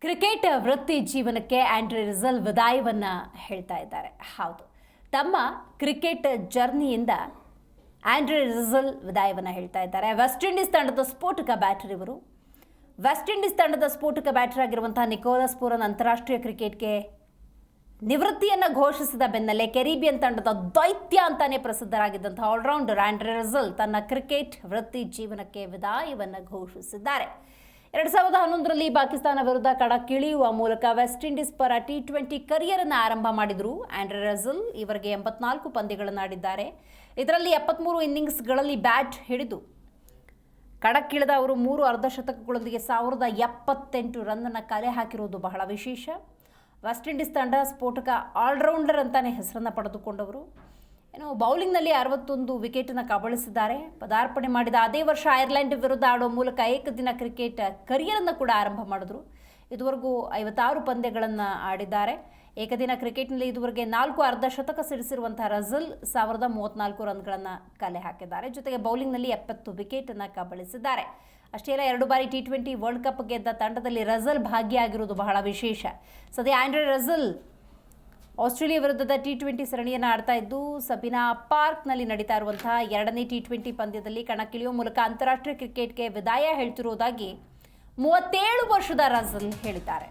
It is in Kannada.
ಕ್ರಿಕೆಟ್ ವೃತ್ತಿ ಜೀವನಕ್ಕೆ ಆಂಡ್ರಿ ರಿಸಲ್ ವಿದಾಯವನ್ನ ಹೇಳ್ತಾ ಇದ್ದಾರೆ. ಹೌದು. ತಮ್ಮ ಕ್ರಿಕೆಟ್ ಜರ್ನಿಯಿಂದ ಆಂಡ್ರಿ ರಿಸಲ್ ವಿದಾಯವನ್ನ ಹೇಳ್ತಾ ಇದ್ದಾರೆ. ವೆಸ್ಟ್ ಇಂಡೀಸ್ ತಂಡದ ಸ್ಫೋಟಕ ಬ್ಯಾಟರ್ ಇವರು. ವೆಸ್ಟ್ ಇಂಡೀಸ್ ತಂಡದ ಸ್ಫೋಟಕ ಬ್ಯಾಟರ್ ಆಗಿರುವಂತಹ ನಿಕೋಲಸ್ ಪೂರನ್ ಅಂತಾರಾಷ್ಟ್ರೀಯ ಕ್ರಿಕೆಟ್ಗೆ ನಿವೃತ್ತಿಯನ್ನು ಘೋಷಿಸಿದ ಬೆನ್ನಲ್ಲೇ ಕೆರಿಬಿಯನ್ ತಂಡದ ದೈತ್ಯ ಅಂತಾನೆ ಪ್ರಸಿದ್ಧರಾಗಿದ್ದಂಥ ಆಲ್ರೌಂಡರ್ ಆ್ಯಂಡ್ರಿ ರಿಸಲ್ ತನ್ನ ಕ್ರಿಕೆಟ್ ವೃತ್ತಿ ಜೀವನಕ್ಕೆ ವಿದಾಯವನ್ನು ಘೋಷಿಸಿದ್ದಾರೆ. ಎರಡು ಸಾವಿರದ ಹನ್ನೊಂದರಲ್ಲಿ ಪಾಕಿಸ್ತಾನ ವಿರುದ್ಧ ಕಣಕ್ಕಿಳಿಯುವ ಮೂಲಕ ವೆಸ್ಟ್ ಇಂಡೀಸ್ ಪರ ಟಿ ಟ್ವೆಂಟಿ ಕರಿಯರನ್ನು ಆರಂಭ ಮಾಡಿದರು. ಆಂಡ್ರೆ ರಸಲ್ ಇವರಿಗೆ ಎಂಬತ್ನಾಲ್ಕು ಪಂದ್ಯಗಳನ್ನು ಆಡಿದ್ದಾರೆ ಇದರಲ್ಲಿ ಎಪ್ಪತ್ಮೂರು ಇನ್ನಿಂಗ್ಸ್ಗಳಲ್ಲಿ ಬ್ಯಾಟ್ ಹಿಡಿದು ಕಣಕ್ಕಿಳಿದ ಅವರು ಮೂರು ಅರ್ಧಶತಕಗಳೊಂದಿಗೆ ಸಾವಿರದ ಎಪ್ಪತ್ತೆಂಟು ರನ್ನನ್ನು ಕಲೆ ಹಾಕಿರುವುದು ಬಹಳ ವಿಶೇಷ. ವೆಸ್ಟ್ ಇಂಡೀಸ್ ತಂಡ ಸ್ಫೋಟಕ ಆಲ್ರೌಂಡರ್ ಅಂತಾನೆ ಹೆಸರನ್ನು ಪಡೆದುಕೊಂಡವರು. ಏನು ಬೌಲಿಂಗ್ನಲ್ಲಿ ಅರವತ್ತೊಂದು ವಿಕೆಟನ್ನು ಕಬಳಿಸಿದ್ದಾರೆ. ಪದಾರ್ಪಣೆ ಮಾಡಿದ ಅದೇ ವರ್ಷ ಐರ್ಲೆಂಡ್ ವಿರುದ್ಧ ಆಡುವ ಮೂಲಕ ಏಕದಿನ ಕ್ರಿಕೆಟ್ ಕರಿಯರನ್ನು ಕೂಡ ಆರಂಭ ಮಾಡಿದ್ರು. ಇದುವರೆಗೂ ಐವತ್ತಾರು ಪಂದ್ಯಗಳನ್ನು ಆಡಿದ್ದಾರೆ. ಏಕದಿನ ಕ್ರಿಕೆಟ್ನಲ್ಲಿ ಇದುವರೆಗೆ ನಾಲ್ಕು ಅರ್ಧ ಶತಕ ಸಿಡಿಸಿರುವಂತಹ ರಜಲ್ ಸಾವಿರದ ಮೂವತ್ನಾಲ್ಕು ರನ್ಗಳನ್ನು ಕಲೆ ಹಾಕಿದ್ದಾರೆ. ಜೊತೆಗೆ ಬೌಲಿಂಗ್ನಲ್ಲಿ ಎಪ್ಪತ್ತು ವಿಕೆಟನ್ನು ಕಬಳಿಸಿದ್ದಾರೆ. ಅಷ್ಟೇ ಅಲ್ಲ, ಎರಡು ಬಾರಿ ಟಿ ಟ್ವೆಂಟಿ ವರ್ಲ್ಡ್ ಕಪ್ ಗೆದ್ದ ತಂಡದಲ್ಲಿ ರಜಲ್ ಭಾಗಿಯಾಗಿರುವುದು ಬಹಳ ವಿಶೇಷ. ಸದ್ಯ ಆಂಡ್ರೆ ರಜಲ್ ಆಸ್ಟ್ರೇಲಿಯಾ ವಿರುದ್ಧದ ಟಿ ಟ್ವೆಂಟಿ ಸರಣಿಯನ್ನು ಆಡ್ತಾ ಇದ್ದು, ಸಬಿನಾ ಪಾರ್ಕ್ನಲ್ಲಿ ನಡೀತಾ ಇರುವಂತಹ ಎರಡನೇ ಟಿ ಟ್ವೆಂಟಿ ಪಂದ್ಯದಲ್ಲಿ ಕಣಕ್ಕಿಳಿಯುವ ಮೂಲಕ ಅಂತಾರಾಷ್ಟ್ರೀಯ ಕ್ರಿಕೆಟ್ಗೆ ವಿದಾಯ ಹೇಳ್ತಿರುವುದಾಗಿ ಮೂವತ್ತೇಳು ವರ್ಷದ ರಜನ್ ಹೇಳಿದ್ದಾರೆ.